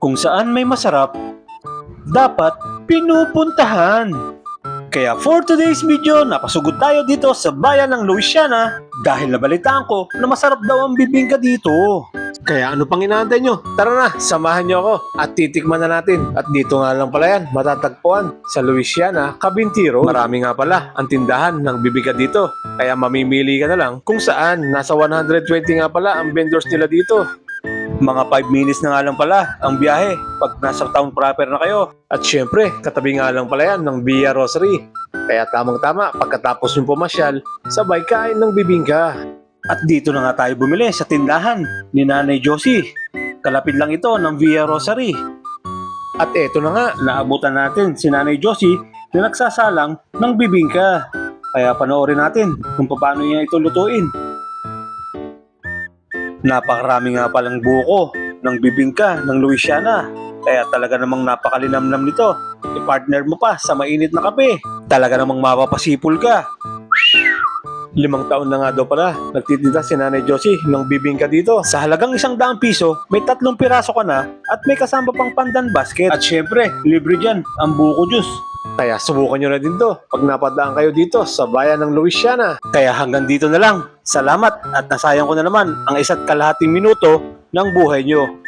Kung saan may masarap, dapat pinupuntahan. Kaya for today's video, napasugod tayo dito sa bayan ng Louisiana dahil nabalitaan ko na masarap daw ang bibingka dito. Kaya ano pang inaantay nyo? Tara na, samahan nyo ako at titikman na natin. At dito nga lang pala yan, matatagpuan sa Louisiana, Cabintiro. Marami nga pala ang tindahan ng bibigka dito. Kaya mamimili ka na lang kung saan. Nasa 120 nga pala ang vendors nila dito. Mga 5 minutes na nga lang pala ang biyahe pag nasa town proper na kayo. At syempre, katabi nga lang pala yan ng Via Rosary. Kaya tamang-tama, pagkatapos yung pumasyal, sabay kain ng bibingka. At dito na nga tayo bumili sa tindahan ni Nanay Josie. Kalapit lang ito ng Via Rosary. At eto na nga, Naabutan natin si Nanay Josie na nagsasalang ng bibingka. Kaya panoorin natin kung paano niya ito lutuin. Napakarami nga palang buko ng bibingka ng Louisiana. Kaya talaga namang napakalinamnam nito. I-partner mo pa sa mainit na kape. Talaga namang mapapasipol ka. limang taon na nga daw pala, nagtitinda si Nanay Josie ng bibingka dito. Sa halagang isang daang piso, may tatlong piraso ka na at may kasama pang pandan basket. At syempre, libre dyan ang buko juice. Kaya subukan nyo na din to pag napadaan kayo dito sa bayan ng Louisiana. Kaya hanggang dito na lang. Salamat at nasayang ko na naman ang isa't kalahating minuto ng buhay nyo.